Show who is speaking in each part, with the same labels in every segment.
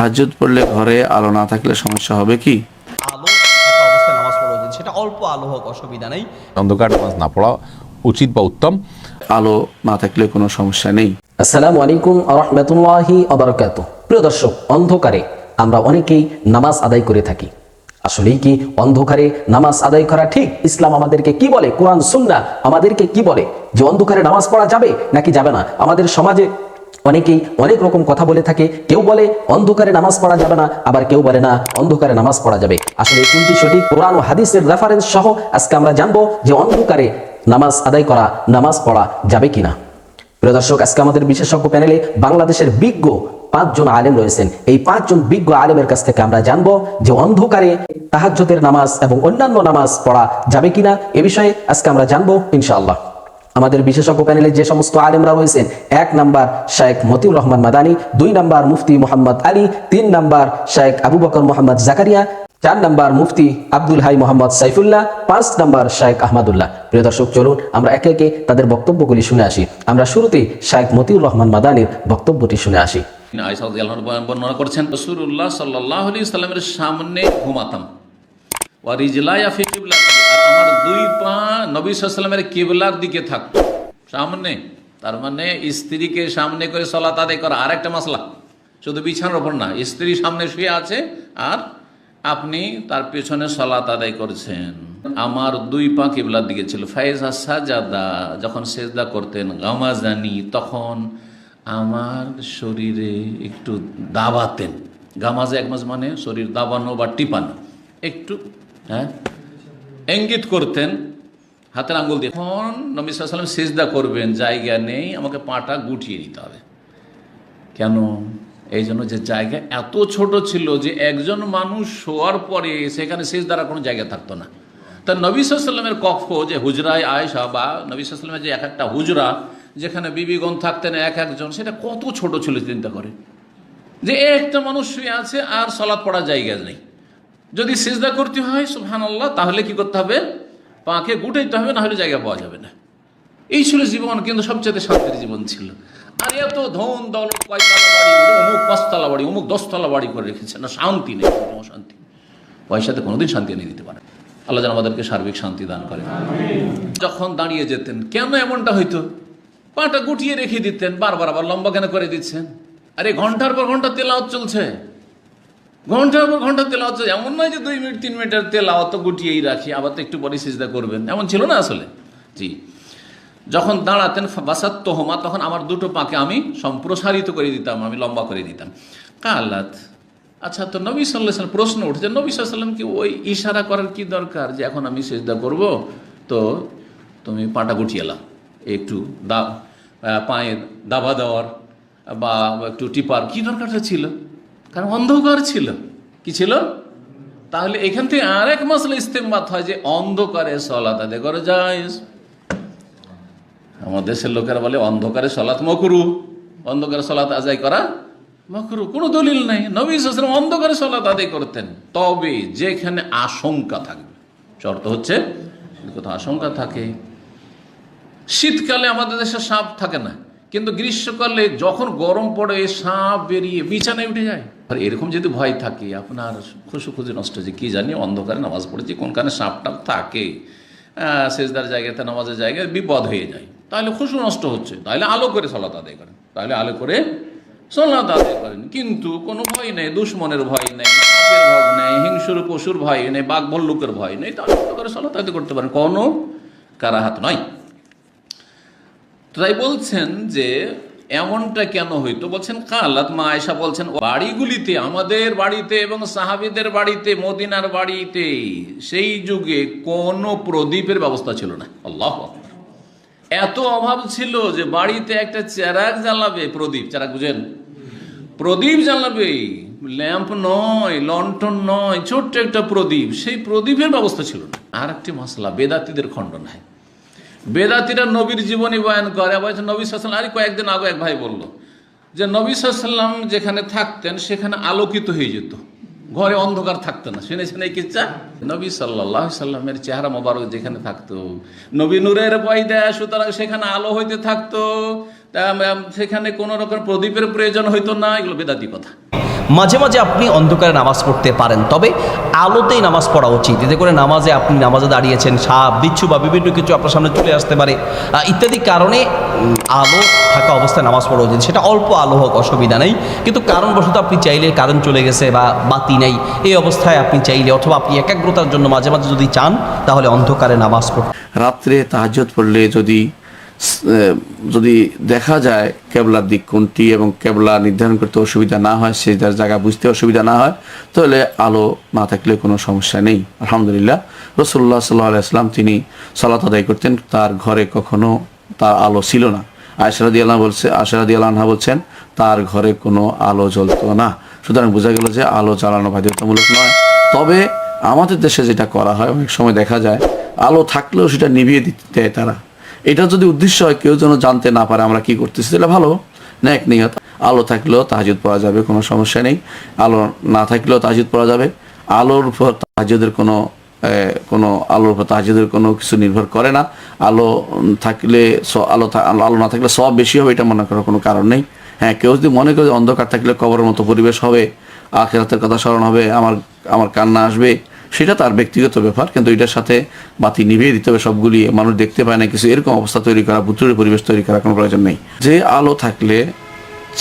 Speaker 1: তাহাজ্জুদ পড়লে ঘরে আলো না থাকলে সমস্যা হবে কি?
Speaker 2: আলো থাকা অবস্থায় নামাজ পড়া উচিত। সেটা অল্প আলো হোক অসুবিধা নেই।
Speaker 3: অন্ধকার নামাজ না পড়া উচিত বা উত্তম।
Speaker 1: আলো না থাকলে কোনো সমস্যা নেই।
Speaker 4: আসসালামু আলাইকুম রহমতুল্লাহি প্রিয় দর্শক অন্ধকারে আমরা অনেকেই নামাজ আদায় করে থাকি। আসলেই কি অন্ধকারে নামাজ আদায় করা ঠিক? ইসলাম আমাদেরকে কি বলে? কোরআন সুন্না আমাদেরকে কি বলে? যে অন্ধকারে নামাজ পড়া যাবে নাকি যাবে না? আমাদের সমাজে অনেকেই অনেক রকম কথা বলে থাকে। কেউ বলে, অন্ধকারে নামাজ পড়া যাবে না। আবার কেউ বলে, না, অন্ধকারে নামাজ পড়া যাবে। আসলে এই কোনটি সঠিক কোরআন ও হাদিসের রেফারেন্স সহ আজকে আমরা জানব যে অন্ধকারে নামাজ আদায় করা, নামাজ পড়া যাবে কিনা। প্রিয় দর্শক, আজকে আমাদের বিশেষজ্ঞ প্যানেলে বাংলাদেশের বিজ্ঞ পাঁচজন আলেম রয়েছেন। এই পাঁচজন বিজ্ঞ আলেমের কাছ থেকে আমরা জানব যে অন্ধকারে তাহাজ্জুদের নামাজ এবং অন্যান্য নামাজ পড়া যাবে কিনা। এ বিষয়ে আজকে আমরা জানব ইনশাআল্লাহ। আমাদের বিশেষজ্ঞ প্যানেলে যে সমস্ত আলেমরা রয়েছেন, এক নাম্বার শায়েখ মতিউর রহমান মাদানী, দুই নাম্বার মুফতি মোহাম্মদ আলী, তিন নাম্বার শায়েখ আবু বকর মোহাম্মদ জাকারিয়া, চার নাম্বার মুফতি আব্দুল হাই মোহাম্মদ সাইফুল্লাহ, পাঁচ নাম্বার শায়েখ আহমদুল্লাহ। প্রিয় দর্শক, চলুন আমরা একে একে তাদের বক্তব্যগুলি শুনে আসি। আমরা শুরুতেই শায়েখ মতিউর রহমান মাদানির বক্তব্যটি শুনে আসি।
Speaker 5: বর্ণনা করছেন আলাইহি সাল্লামের সামনে ঘুমাতাম। আর আমার দুই পা নবী সাল্লামের কিবলার দিকে থাকতো সামনে। তার মানে স্ত্রীকে সামনে করে সলাত আদায় করা আর একটা মাসলা। শুধু বিছানার ওপর না, স্ত্রী সামনে শুয়ে আছে আর আপনি তার পেছনে সলাত আদায় করছেন। আমার দুই পা কিবলার দিকে ছিল। ফাইজা সাজাদা, যখন সেজদা করতেন গামাজানি, তখন আমার শরীরে একটু দাবাতেন। গামাজে এক মাস মানে শরীর দাবানো বা টিপানো। একটু হ্যাঁ? ইঙ্গিত করতেন, হাতের আঙ্গুল দিয়ে। এখন নবী সাল্লাম সেজদা করবেন, জায়গা নেই, আমাকে পাটা গুটিয়ে নিতে হবে। কেন? এই জন্য যে জায়গা এত ছোট ছিল যে একজন মানুষ শোয়ার পরে সেখানে শেষ দ্বারা কোনো জায়গা থাকতো না। তা নবী কক্ষ যে হুজরায় আয়েশা বা নবী যে এক একটা হুজরা, যেখানে বিবিগণ থাকতেন এক একজন, সেটা কত ছোট ছিল চিন্তা করে। যে একটা মানুষ শুয়ে আছে আর সলাৎ পড়ার জায়গা নেই। যদি সেজদা করতে হয় সুহান আল্লাহ তাহলে কি করতে হবে? পাকে গুটাইতে হবে না হলে জায়গা পাওয়া যাবে না। এই ছিল জীবন, কিন্তু সবচেয়ে শান্তির জীবন ছিল। আর এত ধন দল বাড়ি, অমুক পাঁচতলা বাড়ি, অমুক দশতলা বাড়ি করে রেখেছে না, শান্তি নেই, কোনো শান্তি। পয়সাতে কোনোদিন শান্তি এনে দিতে পারে আল্লাহ যেন আমাদেরকে সার্বিক শান্তি দান করে। যখন দাঁড়িয়ে যেতেন, কেন এমনটা হইতো? পাটা গুটিয়ে রেখে দিতেন, বারবার আবার লম্বা কেন করে দিচ্ছেন? আরে, ঘণ্টার পর ঘণ্টা তেলাওয়াত চলছে। ঘণ্টার পর ঘণ্টা তেলাওয়াত চলছে এমন নয় যে দুই মিনিট, তিন মিনিটের তেলাওয়াত তো গুটিয়েই রাখি, আবার তো একটু পরে সিজদা করবেন। এমন ছিল না আসলে? জি। যখন দাঁড়াতেন বাসাত্ত হোমা, তখন আমার দুটো পাকে আমি সম্প্রসারিত করে দিতাম, আমি লম্বা করে দিতাম। কালাত আচ্ছা তো নবী সাল্লাহ প্রশ্ন উঠছে নবী সাল্লামকে ওই ইশারা করার কি দরকার যে এখন আমি সেজদা করব? তো তুমি পাটা গুটিয়ে এলাম একটু দা পায়ে দাবা দেওয়ার বা একটু টিপার, কি দরকারটা ছিল? কারণ অন্ধকার ছিল। কি ছিল? তাহলে এখান থেকে আরেক মশলা ইস্তেমাত হয় যে অন্ধকারে সলাত আদে করে যায় আমাদের দেশের লোকেরা বলে অন্ধকারে সলাৎ মকরু, অন্ধকারে সলাত আদায় করা মকরু। কোনো দলিল নেই। নবী সালাম অন্ধকারে সলাত আদায় করতেন। তবে যেখানে আশঙ্কা থাকবে, শর্ত হচ্ছে কোথাও আশঙ্কা থাকে। শীতকালে আমাদের দেশে সাপ থাকে না, কিন্তু গ্রীষ্মকালে যখন গরম পড়ে, সাপ বেরিয়ে বিছানায় উঠে যায়। আর এরকম যদি ভয় থাকে, আপনার খুশু খুঁজে নষ্ট হচ্ছে কি জানি, অন্ধকারে নামাজ পড়েছি কোনখানে সাপ টাপ থাকে সেজদার জায়গাতে, নামাজের জায়গায় বিপদ হয়ে যায়। তাহলে খুশু নষ্ট হচ্ছে, তাহলে আলো করে সলাত আদায় করেন। তাহলে আলো করে সলাত আদায় করেন। কিন্তু কোনো ভয় নেই, দুশ্মনের ভয় নেই ভয় নেই, হিংসুর পশুর ভয় নেই, বাঘ ভল্লুকের ভয় নেই, তাহলে অন্ধকারে সলাত আদায় করতে পারেন। কোনো কারাহাত নয়। তাই বলছেন যে এমনটা কেন হইতো? বলছেন, কালাত মা আয়সা বলছেন বাড়িগুলিতে, আমাদের বাড়িতে এবং সাহাবিদের বাড়িতে, মদিনার বাড়িতে, সেই যুগে কোনো প্রদীপের ব্যবস্থা ছিল না। আল্লাহ এত অভাব ছিল যে বাড়িতে একটা চেরাগ জ্বালাবে প্রদীপ। চেরাগ বুঝেন? প্রদীপ জ্বালাবে, ল্যাম্প নয় লন্ঠন নয়, ছোট্ট একটা প্রদীপ, সেই প্রদীপের ব্যবস্থা ছিল না। আর একটি মশলা, বেদাতিদের খণ্ডন হয় বেদাতিরা নবীর জীবনী বয়ান করে, আবার নবী সাল্লাম আরে কয়েকদিন আগে এক ভাই বলল যে নবী সাল্লাম যেখানে থাকতেন, সেখানে আলোকিত হয়ে যেত। ঘরে অন্ধকার থাকতো না। শুনেছেন এই কিচ্ছা নবী সাল্লাহ সাল্লামের চেহারা মোবারক যেখানে থাকতো। নবী নূরের পয়দা সুতরাং সেখানে আলো হইতে থাকতো। সেখানে কোনো রকম প্রদীপের প্রয়োজন হইতো না। এগুলো বেদাতি কথা।
Speaker 2: মাঝে মাঝে আপনি অন্ধকারে নামাজ পড়তে পারেন, তবে আলোতেই নামাজ পড়া উচিত। এতে করে নামাজে আপনি নামাজে দাঁড়িয়েছেন, সাপ, বিচ্ছু বা বিভিন্ন কিছু আপনার সামনে চলে আসতে পারে। ইত্যাদি কারণে আলো থাকা অবস্থায় নামাজ পড়া উচিত। সেটা অল্প আলো হোক, অসুবিধা নেই। কিন্তু কারণবশত আপনি চাইলে কারণ চলে গেছে বা বাতি নেই, এই অবস্থায় আপনি চাইলে, অথবা আপনি একাগ্রতার জন্য মাঝে মাঝে যদি চান, তাহলে অন্ধকারে নামাজ পড়তে
Speaker 1: রাত্রে তাহাজ্জুদ পড়লে যদি যদি দেখা যায় কেবলার দিক কোনটি এবং কেবলা নির্ধারণ করতে অসুবিধা না হয় সে যার জায়গা বুঝতে অসুবিধা না হয়, তাহলে আলো না থাকলে কোনো সমস্যা নেই। আলহামদুলিল্লাহ রসুল্লাহ সাল্লাহ আলাইসলাম তিনি সালাত আদায় করতেন, তার ঘরে কখনো তার আলো ছিল না। আয়সারাদি আল্লাহ বলছে আশারাদি আল্লাহা বলছেন, তার ঘরে কোনো আলো জ্বলতো না। সুতরাং বোঝা গেল যে আলো জ্বালানো বাধ্যতামূলক নয়। তবে আমাদের দেশে যেটা করা হয়, অনেক সময় দেখা যায়, আলো থাকলেও সেটা নিভিয়ে দিতে দেয় তারা। এটা যদি উদ্দেশ্য হয়, কেউ যেন জানতে না পারে আমরা কি করতেছি, তাহলে ভালো। ন্যাক নিয়ত, আলো থাকলেও তাহাজুদ পড়া যাবে, কোনো সমস্যা নেই। আলো না থাকলেও তাহাজুদ পড়া যাবে। আলোর উপর তাহাজুদের কোনো কোনো, আলোর উপর তাহাজুদের কোনো কিছু নির্ভর করে না। আলো থাকলে আলো আলো না থাকলে সব বেশি হবে, এটা মনে করার কোনো কারণ নেই। হ্যাঁ কেউ যদি মনে করে অন্ধকার থাকলে কবরের মতো পরিবেশ হবে, আখেরাতের কথা স্মরণ হবে, আমার আমার কান্না আসবে সেটা তার ব্যক্তিগত ব্যাপার, কিন্তু এটার সাথে বাতি নিভিয়ে দিতে হবে সবগুলি। মানুষ দেখতে পায় না, কিছু এরকম অবস্থা তৈরি করা পুত্রের পরিবেশ তৈরি করা কোনো প্রয়োজন নেই। যে আলো থাকলে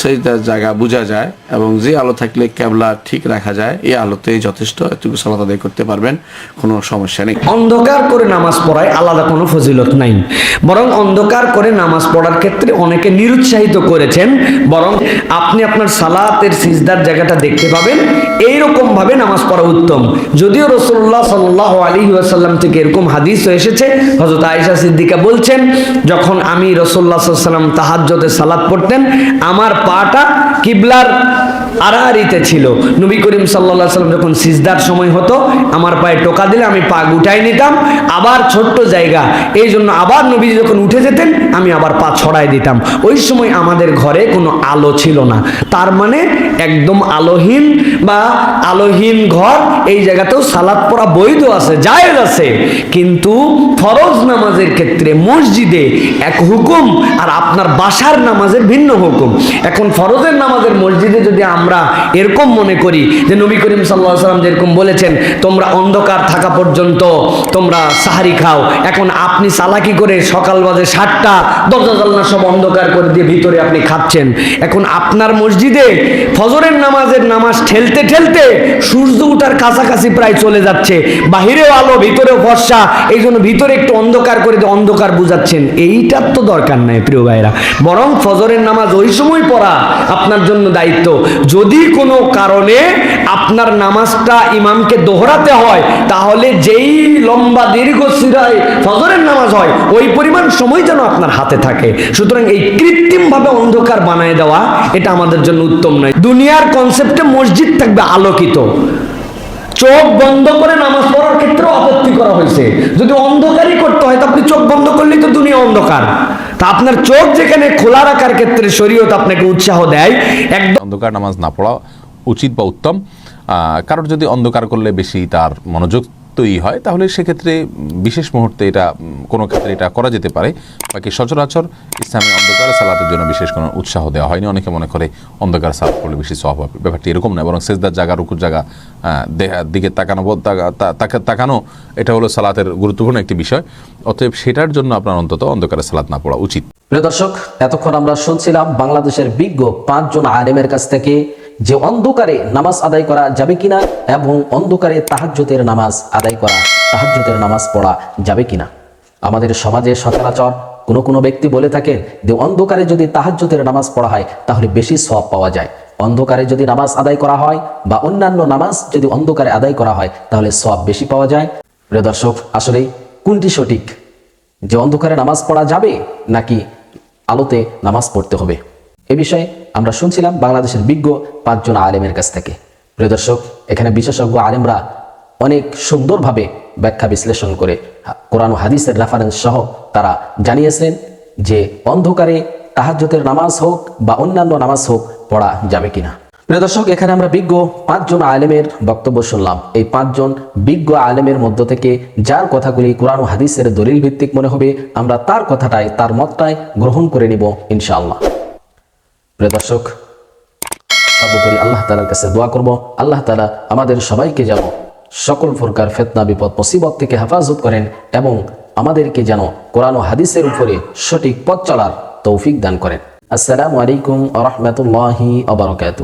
Speaker 1: সেই তার জায়গা বোঝা যায় এবং যে আলো থাকলে ক্যাবলা ঠিক রাখা যায়, এই আলোতেই যথেষ্ট এতটুকু সালাত আদায় করতে পারবেন, কোনো সমস্যা নেই।
Speaker 6: অন্ধকার করে নামাজ পড়ায় আলাদা কোনো ফজিলত নাই। বরং অন্ধকার করে নামাজ পড়ার ক্ষেত্রে অনেকে নিরুৎসাহিত করেছেন, বরং আপনি আপনার সালাতের সিজদার জায়গাটা দেখতে পাবেন এইরকম ভাবে নামাজ পড়া উত্তম। যদিও রসুল্লাহ সাল্লাহ আলী ওয়াসাল্লাম থেকে এরকম হাদিস এসেছে হজরত আয়েশা সিদ্দিকা বলছেন, যখন আমি রসুল্লাহ সাল্লাম তাহাজ্জতে সালাত পড়তেন, আমার পাটা কিবলার আড়াআড়িতে ছিল। নবী করিম সাল্লাহ সাল্লাম যখন সিজদার সময় হতো, আমার পায়ে টোকা দিলে আমি পা গুটাই নিতাম, আবার ছোট্ট জায়গা। এই জন্য আবার নবী যখন উঠে যেতেন, আমি আবার পা ছড়াই দিতাম। ওই সময় আমাদের ঘরে কোনো আলো ছিল না। তার মানে একদম আলোহীন বা আলোহীন ঘর, এই জায়গাতেও সালাদ পড়া বৈধ আছে, জায়েজ আছে। কিন্তু ফরজ নামাজের ক্ষেত্রে মসজিদে এক হুকুম আর আপনার বাসার নামাজের ভিন্ন হুকুম। এখন ফরজের নামাজের মসজিদে যদি আমরা এরকম মনে করি যে নবী করিম সাল্লাহ সাল্লাম যেরকম বলেছেন, তোমরা অন্ধকার থাকা পর্যন্ত তোমরা সাহারি খাও। এখন আপনি চালাকি করে সকাল বাজে সাতটা, দরজা জানলা সব অন্ধকার করে দিয়ে ভিতরে আপনি খাচ্ছেন। এখন আপনার মসজিদে ফজরের নামাজের নামাজ ঠেলতে ঠেলতে সূর্য উঠার কাছাকাছি প্রায় চলে যাচ্ছে। বাহিরেও আলো, ভিতরেও ফর্সা। এই জন্য ভিতরে একটু অন্ধকার করে দিয়ে অন্ধকার বুঝাচ্ছেন। এইটার তো দরকার নাই, প্রিয় ভাইরা বরং ফজরের নামাজ ওই সময় পড়া আপনার জন্য দায়িত্ব। যদি কোনো কারণে আপনার নামাজটা ইমামকে দোহরাতে হয়, তাহলে যেই লম্বা দীর্ঘ সিরায় ফজরের নামাজ হয়, ওই পরিমাণ সময় যেন আপনার হাতে থাকে। সুতরাং এই কৃত্রিমভাবে অন্ধকার বানায় দেওয়া, এটা আমাদের জন্য উত্তম নয়। দুনিয়ার কনসেপ্টে মসজিদ থাকবে আলোকিত। চোখ বন্ধ করে নামাজ পড়ার ক্ষেত্রেও আপত্তি করা হয়েছে। যদি অন্ধকারই করতে হয়, তো আপনি চোখ বন্ধ করলেই তো দুনিয়া অন্ধকার। তা আপনার চোখ যেখানে খোলা রাখার ক্ষেত্রে শরীয়ত আপনাকে উৎসাহ দেয়, একদম
Speaker 3: অন্ধকার নামাজ না পড়া উচিত বা উত্তম। কারোর যদি অন্ধকার করলে বেশি তার মনোযোগ তৈরি হয়, তাহলে সেক্ষেত্রে বিশেষ মুহূর্তে এটা, কোনো ক্ষেত্রে এটা করা যেতে পারে। বাকি সচরাচর ইসলামী অন্ধকার সালাতের জন্য বিশেষ কোনো উৎসাহ দেওয়া হয়নি। অনেকে মনে করে অন্ধকার সালাত করলে বেশি সব হবে। ব্যাপারটি এরকম নয় বরং সেজদার জায়গা, রুকুর জায়গা দিকে তাকানো তাকানো, এটা হলো সালাতের গুরুত্বপূর্ণ একটি বিষয়। অতএব সেটার জন্য আপনার অন্তত অন্ধকারে সালাত না পড়া উচিত।
Speaker 4: প্রিয় দর্শক, এতক্ষণ আমরা শুনছিলাম বাংলাদেশের বিজ্ঞ পাঁচজন আলেমের কাছ থেকে যে অন্ধকারে নামাজ আদায় করা যাবে কিনা এবং অন্ধকারে তাহাজ্জুদের নামাজ আদায় করা, তাহাজ্জুদের নামাজ পড়া যাবে কিনা? আমাদের সমাজে সচরাচর কোনো কোনো ব্যক্তি বলে থাকেন যে অন্ধকারে যদি তাহাজ্জুদের নামাজ পড়া হয়, তাহলে বেশি সব পাওয়া যায়। অন্ধকারে যদি নামাজ আদায় করা হয় বা অন্যান্য নামাজ যদি অন্ধকারে আদায় করা হয়, তাহলে সব বেশি পাওয়া যায়। প্রিয় দর্শক, আসলে কোনটি সঠিক? যে অন্ধকারে নামাজ পড়া যাবে নাকি আলোতে নামাজ পড়তে হবে? এ বিষয়ে আমরা শুনছিলাম বাংলাদেশের বিজ্ঞ পাঁচজন আলেমের কাছ থেকে। প্রিয় দর্শক, এখানে বিশেষজ্ঞ আলেমরা অনেক সুন্দরভাবে ব্যাখ্যা বিশ্লেষণ করে কোরআন হাদিসের রেফারেন্স সহ তারা জানিয়েছেন যে অন্ধকারে তাহাজ্জতের নামাজ হোক বা অন্যান্য নামাজ হোক পড়া যাবে কিনা। প্রিয় দর্শক, এখানে আমরা বিজ্ঞ পাঁচজন আলেমের বক্তব্য শুনলাম। এই পাঁচজন বিজ্ঞ আলেমের মধ্য থেকে যার কথাগুলি কোরআন হাদিসের দলিল ভিত্তিক মনে হবে, আমরা তার কথাটাই, তার মতটাই গ্রহণ করে নিব, ইনশাআল্লাহ। প্রিয় দর্শক, সর্বোপরি আল্লাহ তালার কাছে দোয়া করব। আল্লাহ তালা আমাদের সবাইকে যেন সকল প্রকার ফেতনা, বিপদ, মুসিবত থেকে হেফাজত করেন এবং আমাদেরকে যেন কোরআন হাদিসের উপরে সঠিক পথ চলার তৌফিক দান করেন। আসসালামু আলাইকুম রহমতুল্লাহি আবরকাত